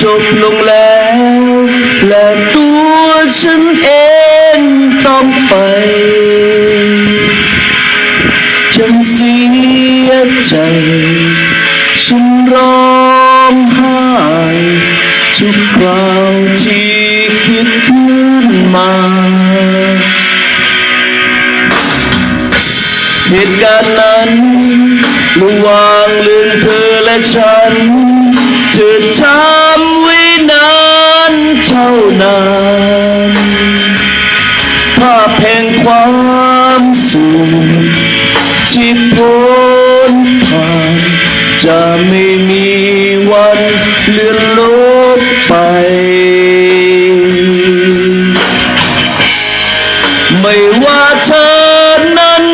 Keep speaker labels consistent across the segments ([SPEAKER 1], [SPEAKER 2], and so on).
[SPEAKER 1] จบลงแล้ว และตัวฉันเองต้องไป ฉันเสียใจ ฉันร้องไห้ทุกคราวที่คิดขึ้นมาเหตุการณ์นั้นระหว่างเรื่องเธอและฉันเธ ไม่ว่าเธอนั้น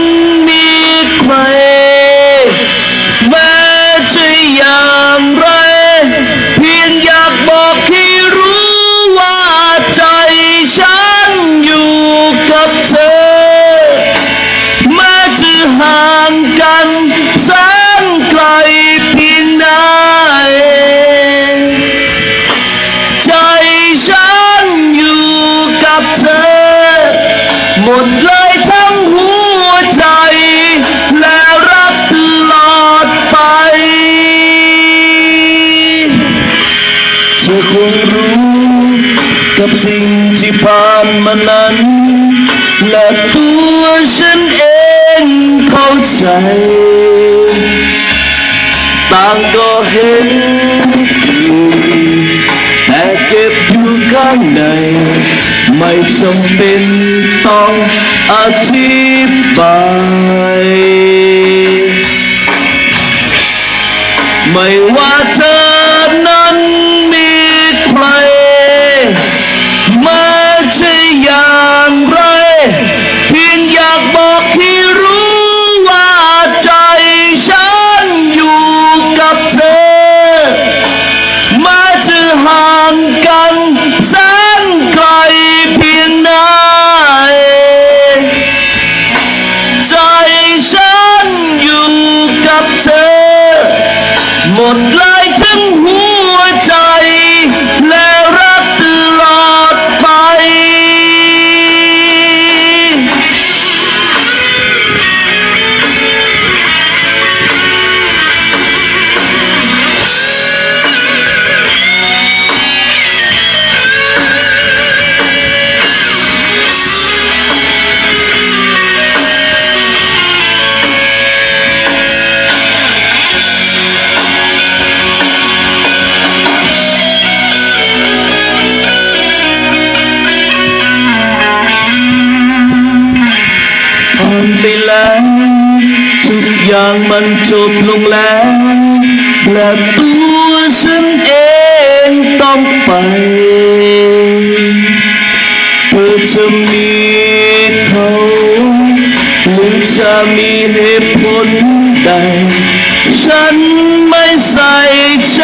[SPEAKER 1] มีใคร แม้จะอย่างไร เพียงอยากบอกให้รู้ว่าใจฉันอยู่กับเธอ แม้จะห่างกันแสนไกลเพียงไหนใจฉันอยู่กับเธอ หมดเลยทั้งหัวใจ และรักตลอดไปเธอคงรู้กับสิ่งที่ผ่านมานั้น และตัวฉันเองเข้าใจ ต่างก็เห็นอยู่แต่เก็บอยู่ข้างใน ไม่จำเป็นต้องอธิบาย ไม่ว่าเธอนั้นมี หมดเลยทั้งหัว ไปแล้ว ทุกอย่างมันจบลงแล้ว และตัวฉันเองต้องไปเพื่อจะมีเขาหรือจะมีเหตุผลใด ฉันไม่ใส่ใจ